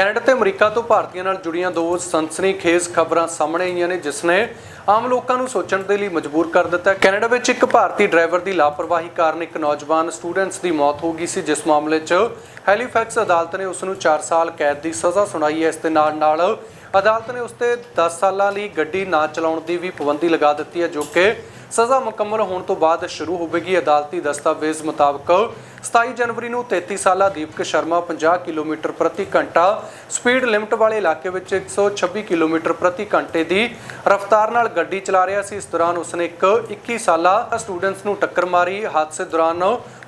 Canada ਤੇ America ਤੋਂ ਭਾਰਤੀਆਂ ਨਾਲ ਜੁੜੀਆਂ ਦੋ ਸਨਸਨੀਖੇਜ਼ ਖਬਰਾਂ ਸਾਹਮਣੇ ਆਈਆਂ ਨੇ, ਜਿਸ ਨੇ ਆਮ ਲੋਕਾਂ ਨੂੰ ਸੋਚਣ ਦੇ ਲਈ ਮਜਬੂਰ ਕਰ ਦਿੱਤਾ। ਕੈਨੇਡਾ ਵਿੱਚ ਇੱਕ ਭਾਰਤੀ ਡਰਾਈਵਰ ਦੀ ਲਾਪਰਵਾਹੀ ਕਾਰਨ ਇੱਕ ਨੌਜਵਾਨ ਸਟੂਡੈਂਟਸ ਦੀ ਮੌਤ ਹੋ ਗਈ ਸੀ, ਜਿਸ ਮਾਮਲੇ 'ਚ ਹੈਲੀਫੈਕਸ ਅਦਾਲਤ ਨੇ ਉਸ ਨੂੰ 4 ਸਾਲ ਕੈਦ ਦੀ ਸਜ਼ਾ ਸੁਣਾਈ ਹੈ। ਇਸ ਦੇ ਨਾਲ ਨਾਲ ਅਦਾਲਤ ਨੇ ਉਸ ਤੇ 10 ਸਾਲਾਂ ਲਈ ਗੱਡੀ ਨਾ ਚਲਾਉਣ ਦੀ ਵੀ ਪਾਬੰਦੀ ਲਗਾ ਦਿੱਤੀ ਹੈ, ਜੋ ਕਿ ਸਜ਼ਾ ਮੁਕੰਮਲ ਹੋਣ ਤੋਂ ਬਾਅਦ ਸ਼ੁਰੂ ਹੋਵੇਗੀ ਅਦਾਲਤੀ ਦਸਤਾਵੇਜ਼ ਮੁਤਾਬਕ। 27 ਜਨਵਰੀ ਨੂੰ 33 ਸਾਲਾ ਦੀਪਕ ਸ਼ਰਮਾ 50 ਕਿਲੋਮੀਟਰ ਪ੍ਰਤੀ ਘੰਟਾ, ਸਪੀਡ ਲਿਮਟ ਵਾਲੇ ਇਲਾਕੇ ਵਿੱਚ 126 ਕਿਲੋਮੀਟਰ ਪ੍ਰਤੀ ਘੰਟੇ ਦੀ ਰਫ਼ਤਾਰ ਨਾਲ ਗੱਡੀ ਚਲਾ ਰਿਹਾ ਸੀ। ਇਸ ਦੌਰਾਨ ਉਸਨੇ ਇੱਕ 21 ਸਾਲਾ ਸਟੂਡੈਂਟਸ ਨੂੰ ਟੱਕਰ ਮਾਰੀ। ਹਾਦਸੇ ਦੌਰਾਨ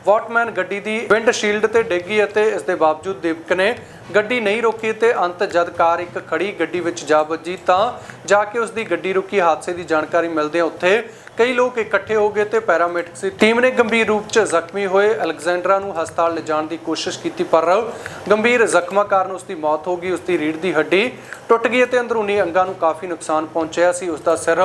ਵਾਟਮੈਨ ਗੱਡੀ ਦੀ ਵਿੰਡਸ਼ੀਲਡ ਤੇ ਡਿੱਗੀ ਅਤੇ ਇਸ ਦੇ ਬਾਵਜੂਦ ਦੀਪਕ ਨੇ ਗੱਡੀ ਨਹੀਂ ਰੋਕੀ ਤੇ ਅੰਤ ਜਦ ਕਾਰ ਇੱਕ ਖੜੀ ਗੱਡੀ ਵਿੱਚ ਜਾ ਵੱਜੀ ਤਾਂ ਜਾ ਕੇ ਉਸ ਦੀ ਗੱਡੀ ਰੁਕੀ। ਹਾਦਸੇ ਦੀ ਜਾਣਕਾਰੀ ਮਿਲਦਿਆਂ ਉੱਥੇ ਕਈ ਲੋਕ ਇਕੱਠੇ ਹੋ ਗਏ ਤੇ ਪੈਰਾਮੈਡਿਕਸ ਦੀ ਟੀਮ ਨੇ ਗੰਭੀਰ ਰੂਪ 'ਚ ਜ਼ਖਮੀ ਹੋਏ। ਅਲੈਗਜ਼ੈਂਡਰਾ ਨੂੰ ਹਸਪਤਾਲ ਲਿਜਾਣ ਦੀ ਕੋਸ਼ਿਸ਼ ਕੀਤੀ ਪਰ ਗੰਭੀਰ ਜ਼ਖਮਾਂ ਕਾਰਨ ਉਸ ਦੀ ਮੌਤ ਹੋ ਗਈ। ਉਸ ਦੀ ਰੀੜ੍ਹ ਦੀ ਹੱਡੀ ਟੁੱਟ ਗਈ ਅਤੇ ਅੰਦਰੂਨੀ ਅੰਗਾਂ ਨੂੰ ਕਾਫੀ ਨੁਕਸਾਨ ਪਹੁੰਚਿਆ ਸੀ। ਉਸ ਦਾ ਸਿਰ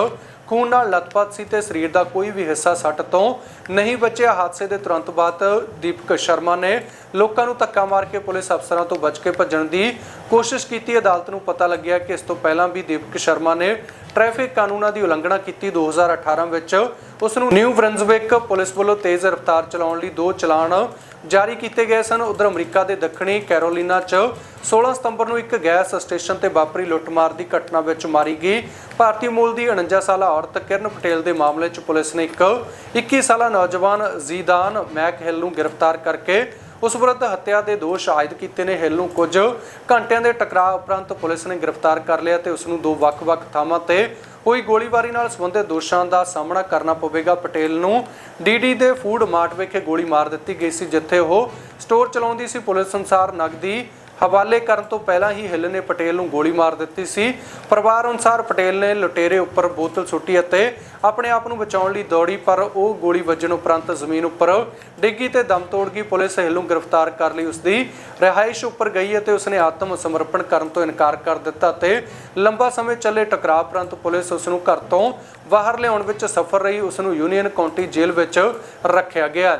ਖੂਨ ਨਾਲ ਲਤਪਤ ਸੀ ਤੇ ਸਰੀਰ ਦਾ ਕੋਈ ਵੀ ਹਿੱਸਾ ਸੱਟ ਤੋਂ ਨਹੀਂ ਬਚਿਆ। ਹਾਦਸੇ ਦੇ ਤੁਰੰਤ ਬਾਅਦ ਦੀਪਕ ਸ਼ਰਮਾ ਨੇ ਲੋਕਾਂ ਨੂੰ ਧੱਕਾ ਮਾਰ ਕੇ ਪੁਲਿਸ ਅਫਸਰਾਂ ਤੋਂ ਬਚ ਕੇ ਭੱਜਣ ਦੀ ਕੋਸ਼ਿਸ਼ ਕੀਤੀ। ਅਦਾਲਤ ਨੂੰ ਪਤਾ ਲੱਗਿਆ ਕਿ ਇਸ ਤੋਂ ਪਹਿਲਾਂ ਵੀ ਦੀਪਕ ਸ਼ਰਮਾ ਨੇ ਟ੍ਰੈਫਿਕ ਕਾਨੂੰਨਾਂ ਦੀ ਉਲੰਘਣਾ ਕੀਤੀ। 2018 ਵਿੱਚ ਉਸ ਨੂੰ ਨਿਊ ਬ੍ਰੰਜ਼ਵਿਕ ਪੁਲਿਸ ਵੱਲੋਂ ਤੇਜ਼ ਰਫ਼ਤਾਰ ਚਲਾਉਣ ਲਈ ਦੋ ਚਲਾਨ ਜਾਰੀ ਕੀਤੇ ਗਏ ਸਨ। ਉਧਰ ਅਮਰੀਕਾ ਦੇ ਦੱਖਣੀ ਕੈਰੋਲੀਨਾ 'ਚ 16 ਸਤੰਬਰ ਨੂੰ ਇੱਕ ਗੈਸ ਸਟੇਸ਼ਨ ਤੇ ਵਾਪਰੀ ਲੁੱਟਮਾਰ ਦੀ ਘਟਨਾ ਵਿੱਚ ਮਾਰੀ ਗਈ। ਭਾਰਤੀ ਮੂਲ ਦੀ 49 ਸਾਲਾ ਔਰਤ ਕਿਰਨ ਪਟੇਲ ਦੇ ਮਾਮਲੇ 'ਚ ਪੁਲਿਸ ਨੇ ਇੱਕ 21 ਸਾਲਾ ਨੌਜਵਾਨ ਜ਼ੀਦਾਨ ਮੈਕਹਿੱਲ ਨੂੰ ਗ੍ਰਿਫਤਾਰ ਕਰਕੇ ਉਸ ਵਿਰੁੱਧ ਹੱਤਿਆ ਦੇ ਦੋਸ਼ ਆਇਦ ਕੀਤੇ ਨੇ। ਹਿੱਲ ਨੂੰ ਕੁਝ ਘੰਟਿਆਂ ਦੇ ਟਕਰਾਅ ਉਪਰੰਤ ਪੁਲਿਸ ਨੇ ਗ੍ਰਿਫਤਾਰ ਕਰ ਲਿਆ ਤੇ ਉਸ ਨੂੰ ਦੋ ਵੱਖ-ਵੱਖ ਥਾਵਾਂ ਤੇ ਹੋਈ ਗੋਲੀਬਾਰੀ ਨਾਲ ਸੰਬੰਧਿਤ ਦੋਸ਼ਾਂ ਦਾ ਸਾਹਮਣਾ ਕਰਨਾ ਪਵੇਗਾ। ਪਟੇਲ ਨੂੰ ਡੀਡੀ ਦੇ ਫੂਡ ਮਾਰਟ ਵਿਖੇ ਗੋਲੀ ਮਾਰ ਦਿੱਤੀ ਗਈ ਸੀ, ਜਿੱਥੇ ਉਹ ਸਟੋਰ ਚਲਾਉਂਦੀ ਸੀ। ਪੁਲਿਸ ਅਨੁਸਾਰ ਨਗਦੀ ਹਵਾਲੇ ਕਰਨ ਤੋਂ ਪਹਿਲਾਂ ਹੀ ਹਿੱਲ ਨੇ ਪਟੇਲ ਨੂੰ ਗੋਲੀ ਮਾਰ ਦਿੱਤੀ ਸੀ। ਪਰਿਵਾਰ ਅਨੁਸਾਰ ਪਟੇਲ ਨੇ ਲੁਟੇਰੇ ਉੱਪਰ ਬੋਤਲ ਸੁੱਟੀ ਅਤੇ ਆਪਣੇ ਆਪ ਨੂੰ ਬਚਾਉਣ ਲਈ ਦੌੜੀ, ਪਰ ਉਹ ਗੋਲੀ ਵੱਜਣ ਉਪਰੰਤ ਜ਼ਮੀਨ ਉੱਪਰ ਡਿੱਗੀ ਤੇ ਦਮ ਤੋੜ ਗਈ। ਪੁਲਿਸ ਹਿੱਲ ਨੂੰ ਗ੍ਰਿਫਤਾਰ ਕਰ ਲਈ। ਉਸ ਦੀ ਰਿਹਾਇਸ਼ ਉੱਪਰ ਗਈ ਅਤੇ ਉਸਨੇ ਆਤਮ ਸਮਰਪਣ ਕਰਨ ਤੋਂ ਇਨਕਾਰ ਕਰ ਦਿੱਤਾ ਤੇ ਲੰਬਾ ਸਮੇਂ ਚੱਲੇ ਟਕਰਾਅ ਉਪਰੰਤ ਪੁਲਿਸ ਉਸ ਨੂੰ ਘਰ ਤੋਂ ਬਾਹਰ ਲਿਆਉਣ ਵਿੱਚ ਸਫਲ ਰਹੀ। ਉਸ ਨੂੰ ਯੂਨੀਅਨ ਕਾਉਂਟੀ ਜੇਲ੍ਹ ਵਿੱਚ ਰੱਖਿਆ ਗਿਆ।